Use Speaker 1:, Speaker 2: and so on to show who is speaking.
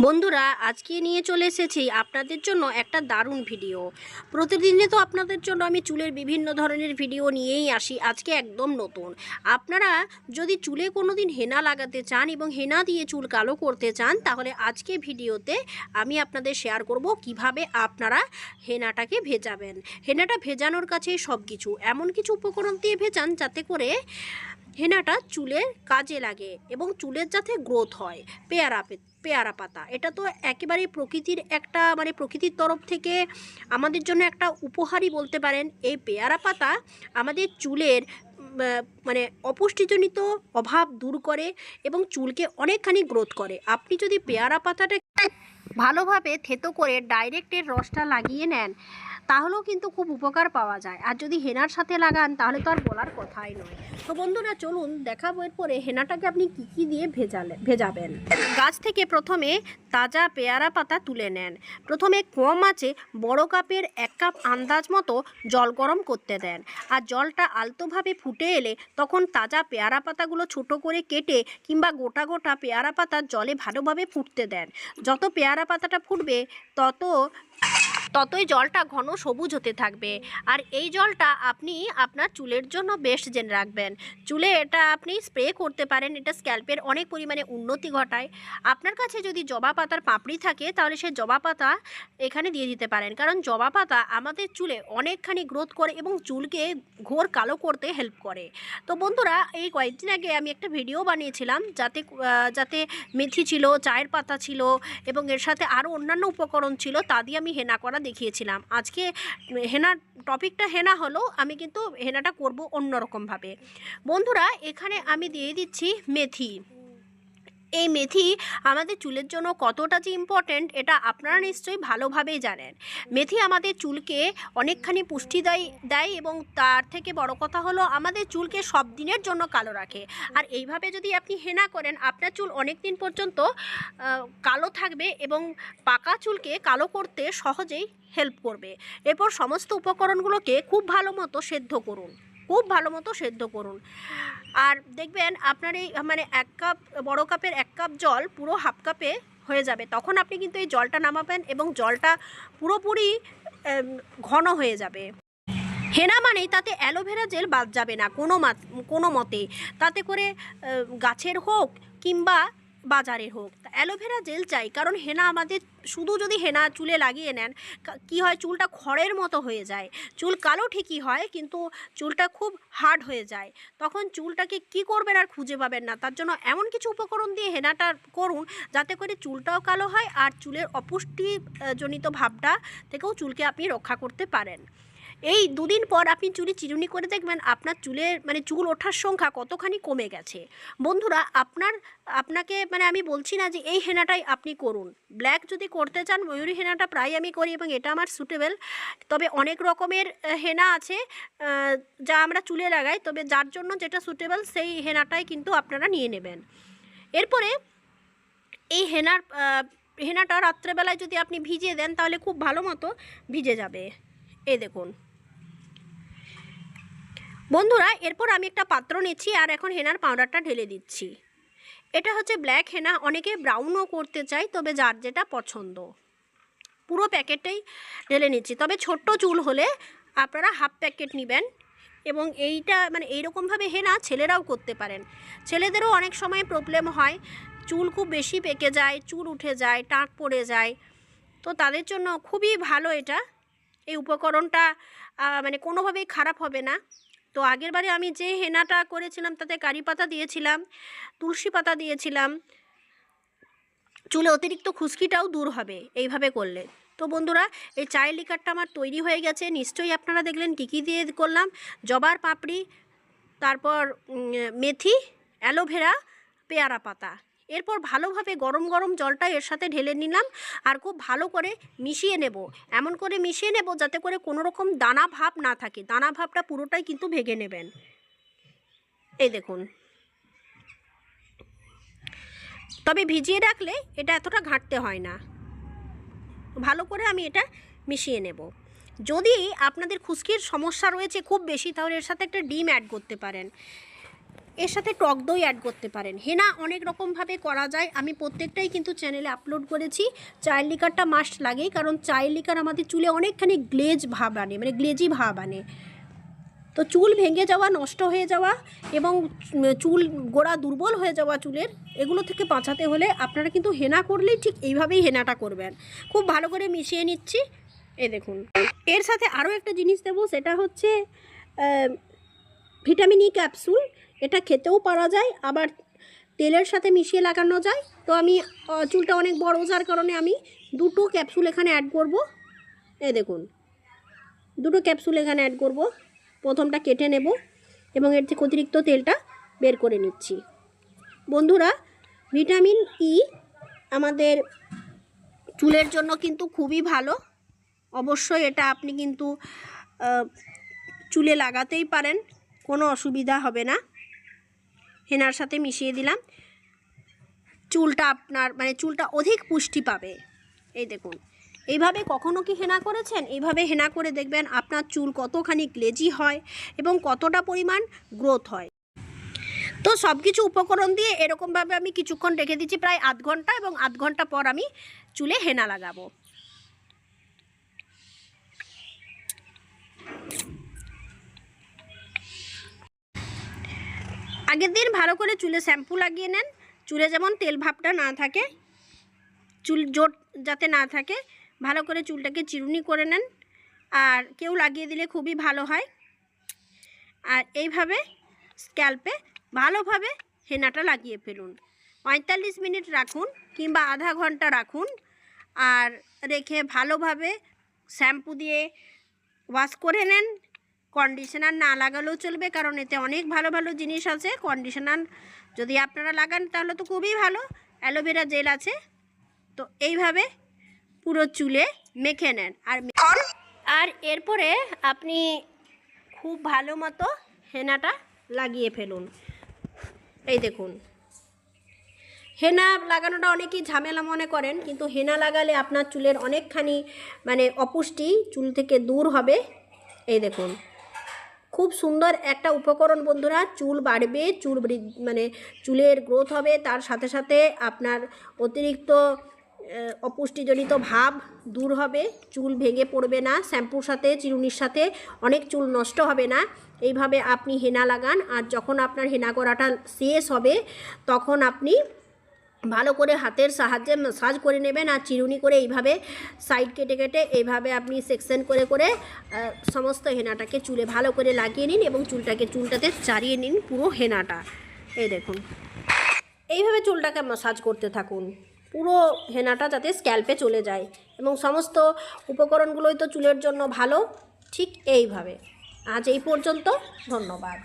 Speaker 1: বন্ধুরা, আজকে নিয়ে চলে এসেছি আপনাদের জন্য একটা দারুণ ভিডিও। প্রতিদিনে তো আপনাদের জন্য আমি চুলের বিভিন্ন ধরনের ভিডিও নিয়েই আসি, আজকে একদম নতুন। আপনারা যদি চুলে কোনো দিন হেনা লাগাতে চান এবং হেনা দিয়ে চুল কালো করতে চান, তাহলে আজকে ভিডিওতে আমি আপনাদের শেয়ার করব কীভাবে আপনারা হেনাটাকে ভেজাবেন। হেনাটা ভেজানোর কাছে সব কিছু এমন কিছু উপকরণ দিয়ে ভেজান যাতে করে হেনাটা চুলের কাজে লাগে এবং চুলের যাতে গ্রোথ হয়। পেয়ারা পে- পেয়ারা পাতা। এটা তো একেবারে প্রকৃতির একটা মানে প্রকৃতির তরফ থেকে আমাদের জন্য একটা উপহারই বলতে পারেন। এই পেয়ারা পাতা আমাদের চুলের মানে অপুষ্টিজনিত অভাব দূর করে এবং চুলকে অনেকখানি গ্রোথ করে। আপনি যদি পেয়ারা পাতাটা ভালোভাবে থেতো করে ডাইরেক্টের রসটা লাগিয়ে নেন তাহলেও কিন্তু খুব উপকার পাওয়া যায়। আর যদি হেনার সাথে লাগান, তাহলে তো আর বলার কথাই নয়। তো বন্ধুরা, চলুন দেখাবো এরপরে হেনাটাকে আপনি কী কী দিয়ে ভেজালে, ভেজাবেন। গাছ থেকে প্রথমে তাজা পেয়ারা পাতা তুলে নেন। প্রথমে কম আছে, বড় কাপের এক কাপ আন্দাজ মতো জল গরম করতে দেন। আর জলটা আলতোভাবে ফুটে এলে তখন তাজা পেয়ারা পাতাগুলো ছোট করে কেটে কিংবা গোটা গোটা পেয়ারা পাতা জলে ভালোভাবে ফুটতে দেন। যত পেয়ারা পাতাটা ফুটবে, তত ততই জলটা ঘন সবুজ হতে থাকবে। আর এই জলটা আপনি আপনার চুলের জন্য বেস্ট জেনে রাখবেন। চুলে এটা আপনি স্প্রে করতে পারেন, এটা স্ক্যাল্পের অনেক পরিমাণে উন্নতি ঘটায়। আপনার কাছে যদি জবা পাতার পাপড়ি থাকে, তাহলে সেই জবা পাতা এখানে দিয়ে দিতে পারেন। কারণ জবা পাতা আমাদের চুলে অনেকখানি গ্রোথ করে এবং চুলকে ঘোর কালো করতে হেল্প করে। তো বন্ধুরা, এই কয়েকদিন আগে আমি একটা ভিডিও বানিয়েছিলাম, যাতে যাতে মেথি ছিল, চায়ের পাতা ছিল এবং এর সাথে আরও অন্যান্য উপকরণ ছিল, তা দিয়ে আমি হেনা করা দেখিয়েছিলাম। আজকে হেনা টপিকটা হেনা হলো, আমি কিন্তু হেনাটা করব অন্যরকমভাবে। বন্ধুরা, এখানে আমি দিয়ে দিচ্ছি মেথি। এই মেথি আমাদের চুলের জন্য কতটা যে ইম্পর্ট্যান্ট এটা আপনারা নিশ্চয়ই ভালোভাবেই জানেন। মেথি আমাদের চুলকে অনেকখানি পুষ্টি দেয় দেয় এবং তার থেকে বড় কথা হলো আমাদের চুলকে সব দিনের জন্য কালো রাখে। আর এইভাবে যদি আপনি হেনা করেন, আপনার চুল অনেক দিন পর্যন্ত কালো থাকবে এবং পাকা চুলকে কালো করতে সহজেই হেল্প করবে। এরপর সমস্ত উপকরণগুলোকে খুব ভালো মতো সেদ্ধ করুন। খুব ভালো মতো সেদ্ধ করুন। আর দেখবেন আপনার এই মানে এক কাপ, বড় কাপের এক কাপ জল পুরো হাফ কাপে হয়ে যাবে। তখন আপনি কিন্তু এই জলটা নামাবেন এবং জলটা পুরোপুরি ঘন হয়ে যাবে। হেনা মানেই তাতে অ্যালোভেরা জেল বাদ যাবে না কোনো কোনো মতে। তাতে করে গাছের হোক কিংবা বাজারের হোক। অ্যালোভেরা জেল চাই, কারণ হেনা আমাদের শুধু যদি হেনা চুলে লাগিয়ে নেন কি হয় চুলটা খড়ের মতো হয়ে যায়। চুল কালো ঠিকই হয়, কিন্তু চুলটা খুব হার্ড হয়ে যায়। তখন চুলটাকে কি করবেন আর খুঁজে পাবেন না। তার জন্য এমন কিছু উপকরণ দিয়ে হেনাটা করুন, যাতে করে চুলটাও কালো হয় আর চুলের অপুষ্টিজনিত ভাবটা থেকেও চুলকে আপনি রক্ষা করতে পারেন। এই দুদিন পর আপনি চুলে চিরুনি করে দেখবেন আপনার চুলের মানে চুল ওঠার সংখ্যা কতখানি কমে গেছে। বন্ধুরা, আপনার, আপনাকে মানে আমি বলছি না যে এই হেনাটাই আপনি করুন। ব্ল্যাক যদি করতে চান, ময়ূরী হেনাটা প্রায় আমি করি এবং এটা আমার সুটেবেল তবে অনেক রকমের হেনা আছে যা আমরা চুলে লাগাই, তবে যার জন্য যেটা সুটেবল সেই হেনাটাই কিন্তু আপনারা নিয়ে নেবেন। এরপরে এই হেনার হেনাটা রাত্রেবেলায় যদি আপনি ভিজিয়ে দেন, তাহলে খুব ভালো মতো ভিজে যাবে। এই দেখুন। বন্ধুরা, এরপর আমি একটা পাত্র নিচ্ছি আর এখন হেনার পাউডারটা ঢেলে দিচ্ছি। এটা হচ্ছে ব্ল্যাক হেনা, অনেকে ব্রাউনও করতে চাই তবে যার যেটা পছন্দ। পুরো প্যাকেটটাই ঢেলে নিচ্ছি। তবে ছোট্ট চুল হলে আপনারা হাফ প্যাকেট নেবেন এবং এইটা মানে এইরকমভাবে হেনা ছেলেরাও করতে পারেন। ছেলেদেরও অনেক সময় প্রবলেম হয়, চুল খুব বেশি পেকে যায়, চুল উঠে যায়, টাক পড়ে যায়। তো তাদের জন্য খুবই ভালো এটা। এই উপকরণটা মানে কোনোভাবেই খারাপ হবে না। তো আগের বারে আমি যে হেনাটা করেছিলাম, তাতে কারি পাতা দিয়েছিলাম, তুলসী পাতা দিয়েছিলাম, চুলে অতিরিক্ত খুশকিটাও দূর হবে এইভাবে করলে। তো বন্ধুরা, এই চায়ের লিকারটা আমার তৈরি হয়ে গেছে, নিশ্চয়ই আপনারা দেখলেন কী কী দিয়ে করলাম। জবার পাপড়ি, তারপর মেথি, অ্যালোভেরা, পেয়ারা পাতা। এরপর ভালোভাবে গরম গরম জলটা এর সাথে ঢেলে নিলাম আর খুব ভালো করে মিশিয়ে নেব। এমন করে মিশিয়ে নেব যাতে করে কোনো রকম দানা ভাব না থাকে। দানা ভাবটা পুরোটাই কিন্তু ভেঙে নেবেন। এই দেখুন। তবে ভিজিয়ে রাখলে এটা এতটা ঘাঁটতে হয় না। ভালো করে আমি এটা মিশিয়ে নেব। যদি আপনাদের খুশকির সমস্যা রয়েছে খুব বেশি তাহলে এর সাথে একটা ডিম অ্যাড করতে পারেন। এর সাথে টক দই অ্যাড করতে পারেন। হেনা অনেক রকমভাবে করা যায়। আমি প্রত্যেকটাই কিন্তু চ্যানেলে আপলোড করেছি। চায়ের লিকারটা মাস্ট লাগেই, কারণ চায়ের লিকার আমাদের চুলে অনেকখানি গ্লেজ ভাব আনে মানে গ্লেজি ভাব আনে। তো চুল ভেঙে যাওয়া, নষ্ট হয়ে যাওয়া এবং চুল গোড়া দুর্বল হয়ে যাওয়া চুলের, এগুলো থেকে বাঁচাতে হলে আপনারা কিন্তু হেনা করলেই ঠিক এইভাবেই হেনাটা করবেন। খুব ভালো করে মিশিয়ে নিচ্ছি। এ দেখুন। এর সাথে আরও একটা জিনিস দেবো, সেটা হচ্ছে ভিটামিন ই ক্যাপসুল এটা খেতেও পারা যায়, আবার তেলের সাথে মিশিয়ে লাগানো যায়। তো আমি চুলটা অনেক বড়, যার কারণে আমি দুটো ক্যাপসুল এখানে অ্যাড করব। এ দেখুন, দুটো ক্যাপসুল এখানে অ্যাড করব। প্রথমটা কেটে নেব এবং এর থেকে অতিরিক্ত তেলটা বের করে নিচ্ছি। বন্ধুরা, ভিটামিন ই আমাদের চুলের জন্য কিন্তু খুবই ভালো। অবশ্যই এটা আপনি কিন্তু চুলে লাগাতেই পারেন, কোনো অসুবিধা হবে না। হেনার সাথে মিশিয়ে দিলাম। চুলটা আপনার মানে চুলটা অধিক পুষ্টি পাবে। এই দেখুন, এইভাবে কখনো কি হেনা করেছেন? এইভাবে হেনা করে দেখবেন আপনার চুল কতখানি গ্লেজি হয় এবং কতটা পরিমাণ গ্রোথ হয়। তো সব কিছু উপকরণ দিয়ে এরকমভাবে আমি কিছুক্ষণ রেখে দিচ্ছি, প্রায় আধ ঘণ্টা এবং আধ ঘণ্টা পর আমি চুলে হেনা লাগাবো। আগের দিন ভালো করে চুলে শ্যাম্পু লাগিয়ে নেন। চুলে যেমন তেল ভাবটা না থাকে, চুল জোট যাতে না থাকে, ভালো করে চুলটাকে চিরুনি করে নেন। আর কেউ লাগিয়ে দিলে খুবই ভালো হয়। আর এইভাবে স্ক্যাল্পে ভালোভাবে হেনাটা লাগিয়ে ফেলুন। পঁয়তাল্লিশ মিনিট রাখুন কিংবা আধা ঘণ্টা রাখুন। আর রেখে ভালোভাবে শ্যাম্পু দিয়ে ওয়াশ করে নেন। কন্ডিশনার না লাগালেও চলবে কারণ এতে অনেক ভালো ভালো জিনিস আছে। কন্ডিশনার যদি আপনারা লাগান তাহলে তো খুবই ভালো। অ্যালোভেরা জেল আছে। তো এইভাবে পুরো চুলে মেখে নেন। আর আর এরপরে আপনি খুব ভালো মতো হেনাটা লাগিয়ে ফেলুন। এই দেখুন। হেনা লাগানোটা অনেকেই ঝামেলা মনে করেন কিন্তু হেনা লাগালে আপনার চুলের অনেকখানি মানে অপুষ্টি চুল থেকে দূর হবে। এই দেখুন। খুব সুন্দর একটা উপকরণ বন্ধুরা। চুল বাড়বে, চুল মানে চুলের গ্রোথ হবে। তার সাথে সাথে আপনার অতিরিক্ত অপুষ্টিজনিত ভাব দূর হবে। চুল ভেঙে পড়বে না। শ্যাম্পুর সাথে, চিরুনির সাথে অনেক চুল নষ্ট হবে না। এইভাবে আপনি হেনা লাগান। আর যখন আপনার হেনা করাটা শেষ হবে, তখন আপনি ভালো করে হাতের সাহায্যে মাসাজ করে নেবেন আর চিরুনি করে এইভাবে সাইড কেটে কেটে এইভাবে আপনি সেকশন করে করে সমস্ত হেনাটাকে চুলে ভালো করে লাগিয়ে নিন এবং চুলটাকে, চুলটাতে চারিয়ে নিন পুরো হেনাটা। এই দেখুন। এইভাবে চুলটাকে মাসাজ করতে থাকুন। পুরো হেনাটা যাতে স্ক্যাল্পে চলে যায় এবং সমস্ত উপকরণগুলোই তো চুলের জন্য ভালো। ঠিক এইভাবে। আজ এই পর্যন্ত, ধন্যবাদ।